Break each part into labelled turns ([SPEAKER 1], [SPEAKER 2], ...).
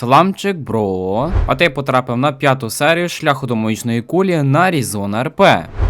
[SPEAKER 1] Саламчик, бро. А ти потрапив на п'яту серію шляху до магічної кулі на Різона РП.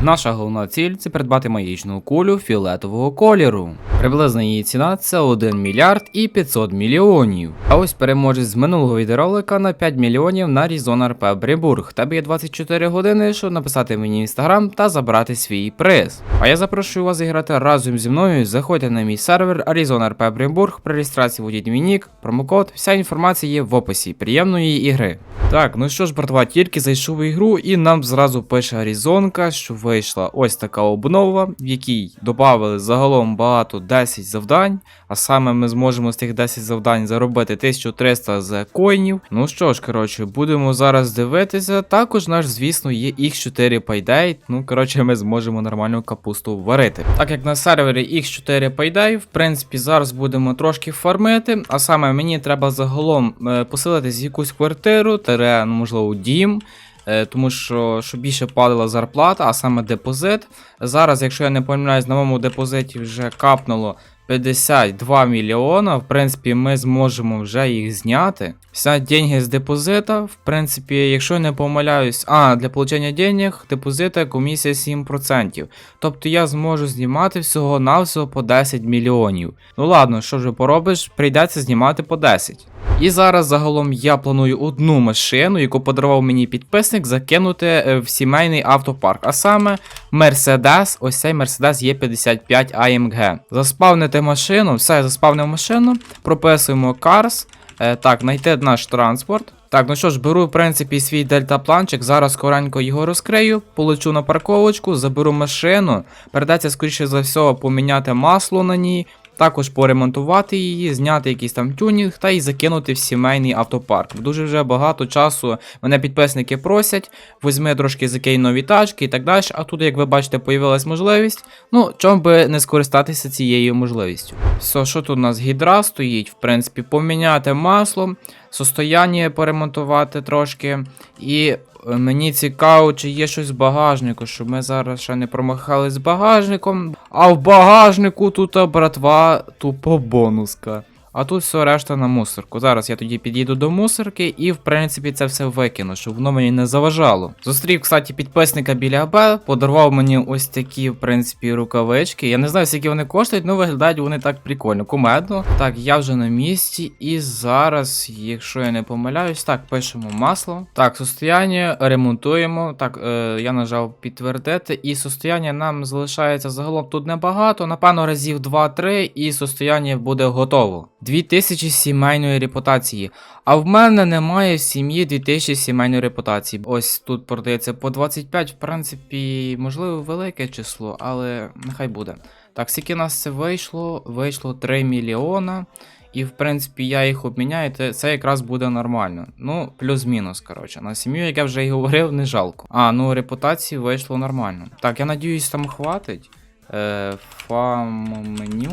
[SPEAKER 1] Наша головна ціль це придбати магічну кулю фіолетового кольору. Приблизна її ціна це 1 мільярд і 500 мільйонів. А ось переможець з минулого відеоролика на 5 мільйонів на Різон РП Брібург. Тебе є 24 години, щоб написати мені в інстаграм та забрати свій приз. А я запрошую вас зіграти разом зі мною. Заходьте на мій сервер Arizona RP Брімбург. При реєстрації вводіть мій нік, промокод. Вся інформація є в описі. Приємної ігри. Так, ну що ж, братва, тільки зайшов в ігру, і нам зразу пише Арізонка, що вийшла ось така обнова, в якій додали загалом багато 10 завдань. А саме ми зможемо з тих 10 завдань заробити 1300 з коїнів. Ну що ж, коротше, будемо зараз дивитися. Також наш, звісно, є X4 Payday. Ну, коротше, ми зможемо нормальну капусту варити. Так як на сервері X4 Payday, в принципі, зараз будемо трошки фармити. А саме мені треба загалом е, поселитись в якусь квартиру, тере, ну, можливо, дім. е, Тому що щоб більше падала зарплата, а саме депозит. Зараз, якщо я не помиляюсь, на моєму депозиті вже капнуло 52 мільйона. В принципі, ми зможемо вже їх зняти. Вся деньги з депозита. В принципі, якщо я не помиляюсь, а для получення денег депозита комісія 7%. Тобто я зможу знімати всього навсього по 10 мільйонів. Ну ладно, що вже поробиш, прийдеться знімати по 10. І зараз загалом я планую одну машину, яку подарував мені підписник, закинути е, в сімейний автопарк. А саме Mercedes, ось цей Mercedes E55 AMG. Заспавнити машину, все, заспавнив машину, прописуємо Cars. Е, так, знайти наш транспорт. Так, ну що ж, беру, в принципі, свій дельтапланчик, зараз скоренько його розкрию, полечу на парковочку, заберу машину, Передається, скоріше за все, поміняти масло на ній, також поремонтувати її, зняти якийсь там тюнінг та й закинути в сімейний автопарк. Дуже вже багато часу мене підписники просять, візьми трошки закинь нові тачки і так далі. А тут, як ви бачите, появилась можливість. Ну, чому би не скористатися цією можливістю. Все, що тут у нас гідра стоїть, в принципі, поміняти масло, состояння поремонтувати трошки. І мені цікаво, чи є щось в багажнику, щоб ми зараз ще не промахались з багажником. А в багажнику тут, братва, тупо бонуска. А тут все решта на мусорку. Зараз я тоді підійду до мусорки і, в принципі, це все викину, щоб воно мені не заважало. Зустрів, кстати, підписника біля АБ, подарував мені ось такі, в принципі, рукавички. Я не знаю, скільки вони коштують, але виглядають вони так прикольно, кумедно. Так, я вже на місці, і зараз, якщо я не помиляюсь, так, пишемо масло. Так, состояння ремонтуємо. Так, е, я нажав підтвердити, і состояння нам залишається загалом тут небагато. Напевно, разів 2-3, і состояння буде готово. 2000 сімейної репутації. А в мене немає в сім'ї 2000 сімейної репутації. Ось тут продається по 25, в принципі, можливо, велике число, але нехай буде. Так, скільки нас це вийшло? Вийшло 3 мільйона. І, в принципі, я їх обміняю, то це якраз буде нормально. Ну, плюс-мінус, коротше. На сім'ю, як я вже і говорив, не жалко. А, ну репутації вийшло нормально. Так, я надіюсь, там хватить. Е, фам меню.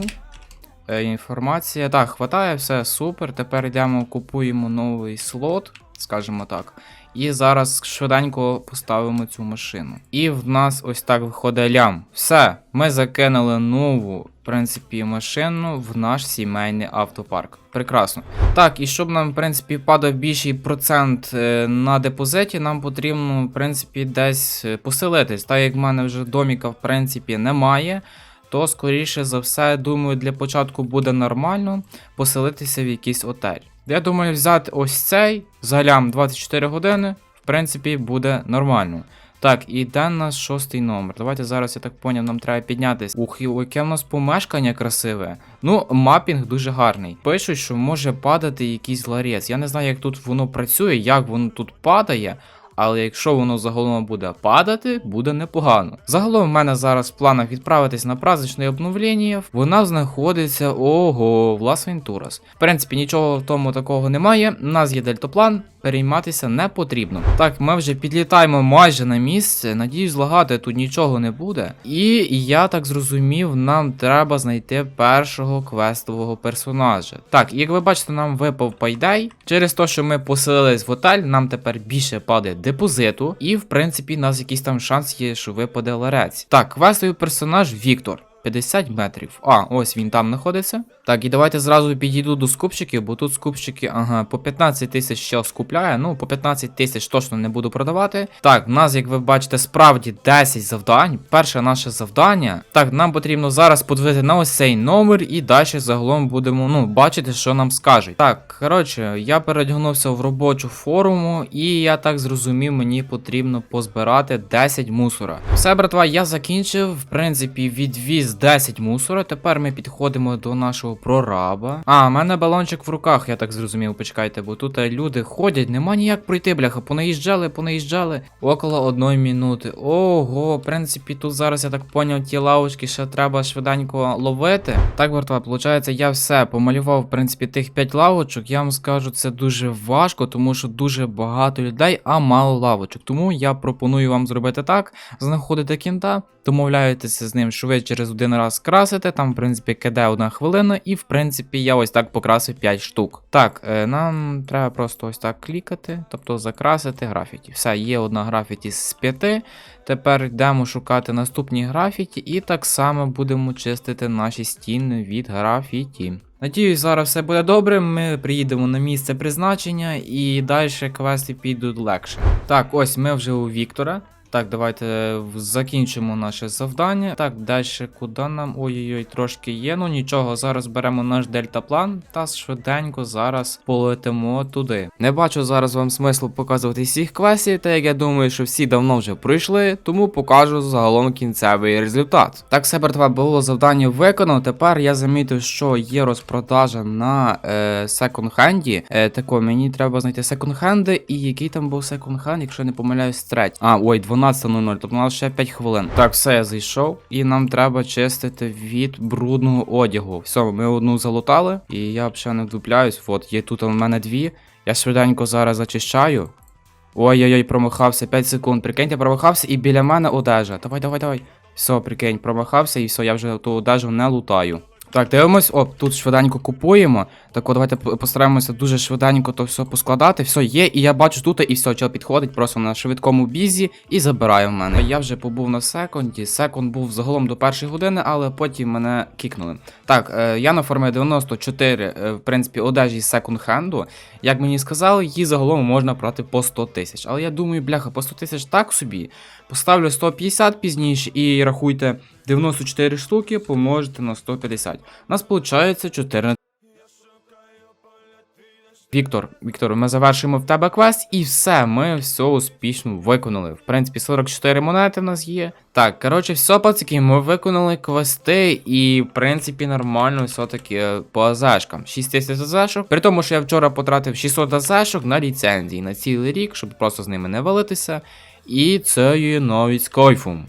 [SPEAKER 1] Е, інформація. Так, хватає, все супер. Тепер йдемо, купуємо новий слот, скажімо так. І зараз швиденько поставимо цю машину. І в нас ось так виходить лям. Все, ми закинули нову, в принципі, машину в наш сімейний автопарк. Прекрасно. Так, і щоб нам, в принципі, падав більший процент е, на депозиті, нам потрібно, в принципі, десь е, поселитись. Так як в мене вже доміка, в принципі, немає то скоріше за все, думаю, для початку буде нормально поселитися в якийсь отель. Я думаю, взяти ось цей залям 24 години, в принципі, буде нормально. Так, і де нас шостий номер. Давайте зараз, я так поняв, нам треба піднятися. Ух, яке в нас помешкання красиве. Ну, мапінг дуже гарний. Пишуть, що може падати якийсь ларець. Я не знаю, як тут воно працює, як воно тут падає. Але якщо воно загалом буде падати, буде непогано. Загалом в мене зараз в планах відправитись на праздничне обновлення. Вона знаходиться ого, в Лас Вентурас. В принципі, нічого в тому такого немає. У нас є дельтаплан, перейматися не потрібно. Так, ми вже підлітаємо майже на місце. Надіюсь, злагати тут нічого не буде. І я так зрозумів, нам треба знайти першого квестового персонажа. Так, як ви бачите, нам випав пайдай. Через те, що ми поселились в отель, нам тепер більше падає депозиту. І в принципі, у нас якийсь там шанс є, що випаде ларець. Так, квестовий персонаж Віктор. 50 метрів. А, ось він там знаходиться. Так, і давайте зразу підійду до скупщиків, бо тут скупщики, ага, по 15 тисяч ще скупляє. Ну, по 15 тисяч точно не буду продавати. Так, в нас, як ви бачите, справді 10 завдань. Перше наше завдання. Так, нам потрібно зараз подивити на ось цей номер і далі загалом будемо ну, бачити, що нам скажуть. Так, коротше, я передягнувся в робочу форму, і я так зрозумів, мені потрібно позбирати 10 мусора. Все, братва, я закінчив. В принципі, відвіз 10 мусора. Тепер ми підходимо до нашого прораба. А, в мене балончик в руках, я так зрозумів. Почекайте, бо тут е, люди ходять, нема ніяк пройти, бляха. Понаїжджали, понаїжджали. Около одної минути. Ого, в принципі, тут зараз я так поняв, ті лавочки ще треба швиденько ловити. Так, братва, виходить, я все помалював, в принципі, тих 5 лавочок. Я вам скажу, це дуже важко, тому що дуже багато людей, а мало лавочок. Тому я пропоную вам зробити так: знаходите кінта, домовляєтеся з ним, що ви через один раз красите. Там, в принципі, киде одна хвилина, і в принципі я ось так покрасив 5 штук. Так, е, нам треба просто ось так клікати, тобто закрасити графіті. Все, є одна графіті з 5. Тепер йдемо шукати наступні графіті, і так само будемо чистити наші стіни від графіті. Надіюсь, зараз все буде добре. Ми приїдемо на місце призначення і далі квести підуть легше. Так, ось ми вже у Віктора. Так, давайте закінчимо наше завдання. Так, далі куди нам? Ой-ой-ой, трошки є. Ну нічого, зараз беремо наш дельтаплан та швиденько зараз полетимо туди. Не бачу зараз вам смислу показувати всіх квестів, та як я думаю, що всі давно вже пройшли, тому покажу загалом кінцевий результат. Так, все, братва, було завдання виконано. Тепер я замітив, що є розпродажа на е, секонд-хенді. Е, тако, мені треба знайти секонд-хенди, і який там був секонд-хенд, якщо не помиляюсь, третій. А, ой, 12.00, тобто у нас ще 5 хвилин. Так, все, я зайшов, і нам треба чистити від брудного одягу. Все, ми одну залутали, і я взагалі не вдупляюсь. От, є тут у мене дві. Я швиденько зараз зачищаю. Ой-ой-ой, промахався, 5 секунд. Прикинь, я промахався, і біля мене одежа. Давай, давай, давай. Все, прикинь, промахався, і все, я вже ту одежу не лутаю. Так, дивимось, о, тут швиденько купуємо. Так, от давайте постараємося дуже швиденько то все поскладати. Все є, і я бачу тут, і все, чел підходить просто на швидкому бізі і забирає в мене. Я вже побув на секунді. Секунд був загалом до першої години, але потім мене кікнули. Так, е, я нафармив 94, е, в принципі, одежі з секонд-хенду. Як мені сказали, її загалом можна брати по 100 тисяч. Але я думаю, бляха, по 100 тисяч так собі. Поставлю 150 пізніше і рахуйте 94 штуки помножити на 150. У нас виходить 14. Віктор, Віктор, ми завершуємо в тебе квест, і все, ми все успішно виконали. В принципі, 44 монети в нас є. Так, коротше, все, пацики, ми виконали квести, і в принципі нормально все-таки по АЗшкам. 6 тисяч АЗшок. При тому, що я вчора потратив 600 АЗшок на ліцензії на цілий рік, щоб просто з ними не валитися. І це є навіть з кайфом.